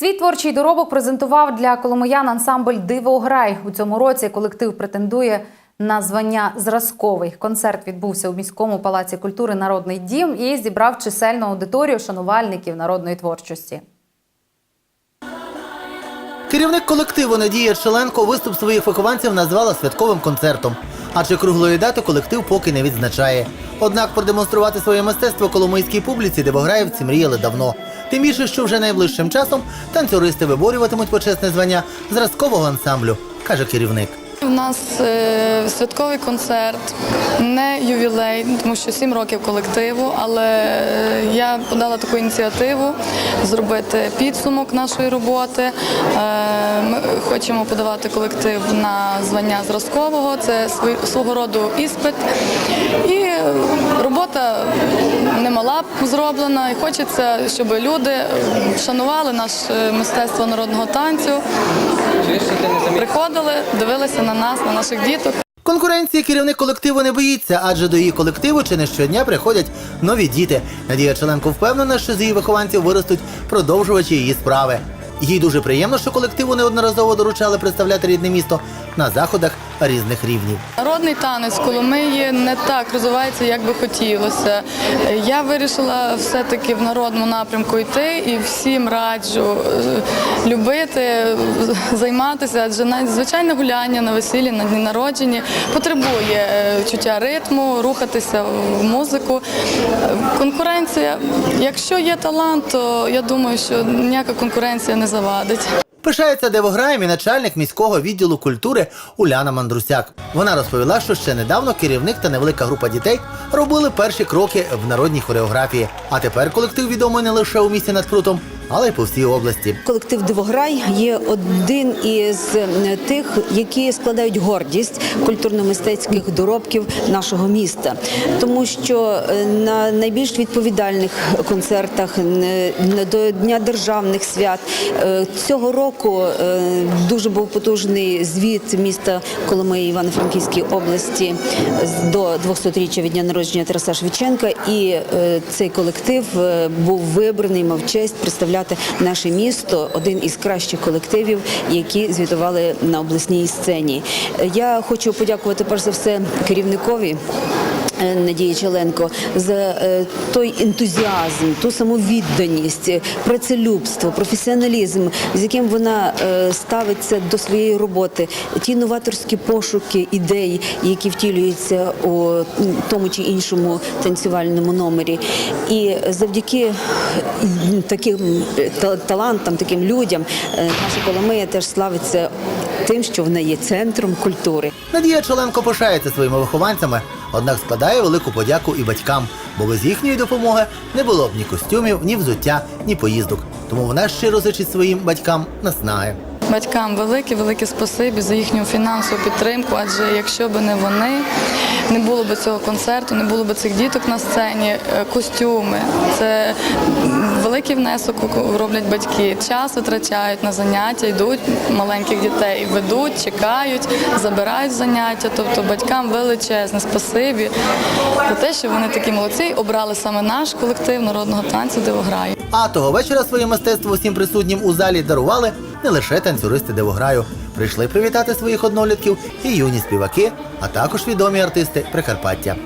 Свій творчий доробок презентував для коломиян ансамбль Дивограй. У цьому році колектив претендує на звання зразковий. Концерт відбувся у міському палаці культури Народний дім і зібрав чисельну аудиторію шанувальників народної творчості. Керівник колективу Надія Челенко виступ своїх вихованців назвала святковим концертом. Адже круглої дати колектив поки не відзначає. Однак продемонструвати своє мистецтво коломийській публіці дивограївці мріяли давно. Тим більше, що вже найближчим часом танцюристи виборюватимуть почесне звання зразкового ансамблю, каже керівник. У нас е, святковий концерт, не ювілей, тому що сім років колективу, але е, я подала таку ініціативу зробити підсумок нашої роботи. Е, ми хочемо подавати колектив на звання зразкового, це свого роду іспит. І робота немала зроблена, і хочеться, щоб люди шанували наше мистецтво народного танцю. Приходили, дивилися на нас, на наших діток. Конкуренції керівник колективу не боїться, адже до її колективу чи не щодня приходять нові діти. Надія Челенко впевнена, що з її вихованців виростуть продовжувачі її справи. Їй дуже приємно, що колективу неодноразово доручали представляти рідне місто на заходах різних рівнів. Народний танець Коломиї не так розвивається, як би хотілося. Я вирішила все-таки в народному напрямку йти і всім раджу е, любити, займатися, адже навіть звичайне гуляння на весіллі, на дні народження потребує е, чуття ритму, рухатися в музику. Конкуренція, якщо є талант, то я думаю, що ніяка конкуренція не завадить. Пишається девограєм і начальник міського відділу культури Уляна Мандрусяк. Вона розповіла, що ще недавно керівник та невелика група дітей робили перші кроки в народній хореографії. А тепер колектив відомий не лише у місті над Прутом, але й по всій області. Колектив Дивограй є один із е, тих, які складають гордість культурно-мистецьких доробків нашого міста, тому що е, на найбільш відповідальних концертах до Дня державних свят е, цього року дуже був потужний звіт міста Коломиї Івано-Франківської області до 200-річчя від дня народження Тараса Шевченка. І цей колектив був вибраний, мав честь представляти наше місто, один із кращих колективів, які звітували на обласній сцені. Я хочу подякувати перш за все керівникові. е, Надії Челенко за е, той ентузіазм, ту самовідданість, е, працелюбство, професіоналізм, з яким вона ставиться до своєї роботи, ті новаторські пошуки ідей, які втілюються у тому чи іншому танцювальному номері. І завдяки таким е, талантам, таким людям, е, наша Коломия теж славиться тим, що вона є центром культури. Надія Чоленко пишається своїми вихованцями, однак складає велику подяку і батькам, бо без їхньої допомоги не було б ні костюмів, ні взуття, ні поїздок. Тому вона щиро зичить своїм батькам наснаги. Батькам велике, велике спасибі за їхню фінансову підтримку, адже якщо б не вони, не було б цього концерту, не було б цих діток на сцені, е, костюми. Це великий внесок роблять батьки. Час витрачають на заняття, йдуть маленьких дітей, ведуть, чекають, забирають заняття. Тобто батькам величезне спасибі за те, що вони такі молодці, обрали саме наш колектив народного танцю Дивограю. А того вечора своє мистецтво усім присутнім у залі дарували не лише танцюристи Девограю. Прийшли привітати своїх однолітків і юні співаки, а також відомі артисти Прикарпаття.